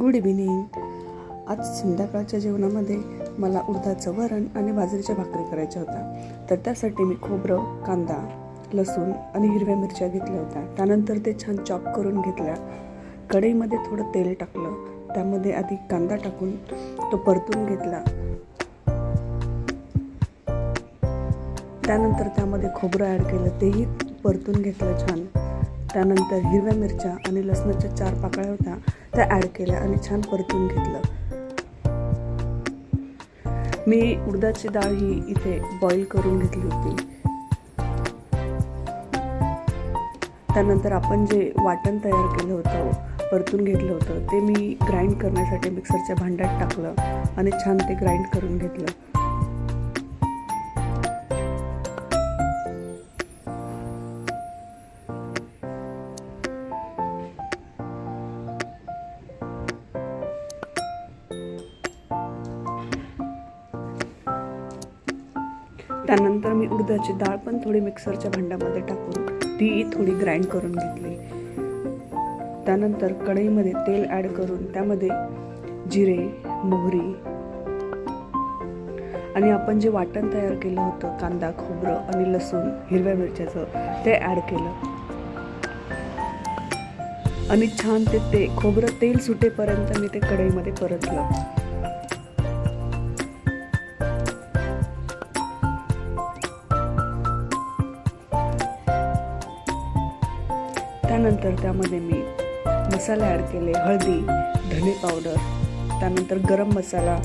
Good evening आज संध्याकाळच्या जेवणामध्ये मला उडदाचं वरण आणि बाजरीच्या भाकरी करायच्या होत्या. तर त्यासाठी मी खोबरं कांदा लसूण आणि हिरव्या मिरच्या घेतल्या होत्या. त्यानंतर ते छान चॉप करून घेतल्या. कढईमध्ये थोडं तेल टाकलं. त्यामध्ये आधी कांदा टाकून तो परतून घेतला. त्यानंतर त्यामध्ये खोबरं ॲड केलं. तेही परतून घेतलं छान. त्यानंतर हिरव्या मिरच्या आणि लसणाच्या चार पाकळ्या होत्या. त्या ॲड केल्या आणि छान परतून घेतलं. मी उडदाची डाळ ही इथे बॉईल करून घेतली होती. त्यानंतर आपण जे वाटण तयार केलं होतं परतून घेतलं होतं ते मी ग्राइंड करण्यासाठी मिक्सरच्या भांड्यात टाकलं आणि छान ते ग्राइंड करून घेतलं. त्यानंतर मी उडदाची डाळ पण थोडी मिक्सरच्या भांड्यामध्ये टाकून ती थोडी ग्राइंड करून घेतली. त्यानंतर कढईमध्ये तेल ॲड करून त्यामध्ये जिरे मोहरी आणि आपण जे वाटण तयार केलं होतं कांदा खोबरं आणि लसूण हिरव्या मिरच्याचं ते ॲड केलं. आणि छान ते ते खोबरं तेल सुटेपर्यंत मी ते कढईमध्ये परतलं. त्यानंतर त्यामध्ये मी मसाले ॲड केले हळदी धने पावडर त्यानंतर गरम मसाला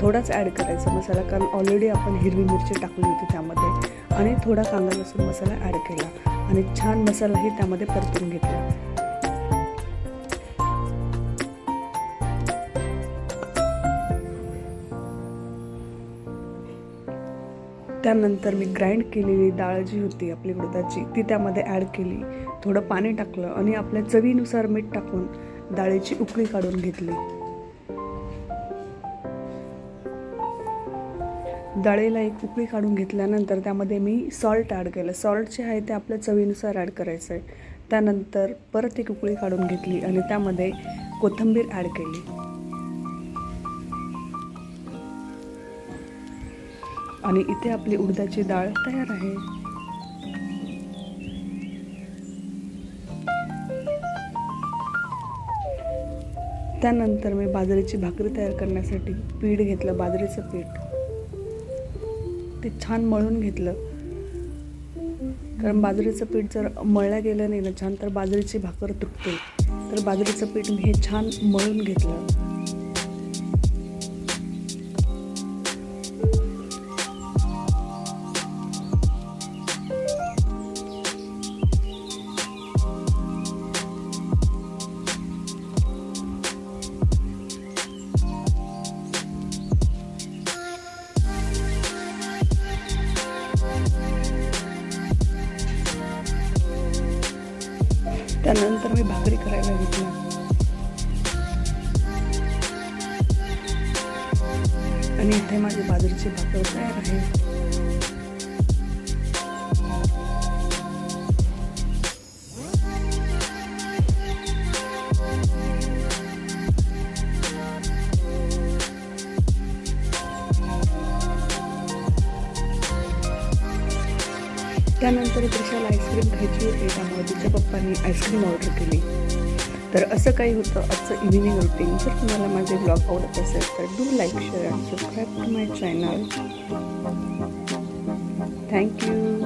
थोडाच ॲड करायचा मसाला कारण ऑलरेडी आपण हिरवी मिरची टाकली होती त्यामध्ये. आणि थोडा कांदा लसूण मसाला ॲड केला. आणि छान मसालाही त्यामध्ये परतून घेतला. त्यानंतर मी ग्राइंड केलेली डाळ जी होती आपली उडदाची ती त्यामध्ये ॲड केली. थोडं पाणी टाकलं आणि आपल्या चवीनुसार मीठ टाकून डाळीची उकळी काढून घेतली. डाळीला एक उकळी काढून घेतल्यानंतर त्यामध्ये मी सॉल्ट ॲड केलं. सॉल्ट जे आहे ते आपल्या चवीनुसार ॲड करायचं आहे त्यानंतर परत एक उकळी काढून घेतली आणि त्यामध्ये कोथिंबीर ॲड केली. आणि इथे आपली उडदाची डाळ तयार आहे. त्यानंतर मी बाजरीची भाकरी तयार करण्यासाठी पीठ घेतलं बाजरीचं पीठ. ते छान मळून घेतलं. कारण बाजरीचं पीठ जर मळलं गेलं नाही ना छान तर बाजरीची भाकर तुटते. तर बाजरीचं पीठ मी हे छान मळून घेतलं. त्यानंतर मी भाकरी करायला घेतला. आणि इथे माझी बाजरीची भाकर तयार आहे. त्यानंतर त्रिशाला आईस्क्रीम खायची होती त्यामुळे तिच्या पप्पांनी आईस्क्रीम ऑर्डर केली. तर असं काही होतं. आजचं इव्हिनिंग रुटीन जर तुम्हाला माझे ब्लॉग आवडत असेल तर do like share and subscribe to my channel thank you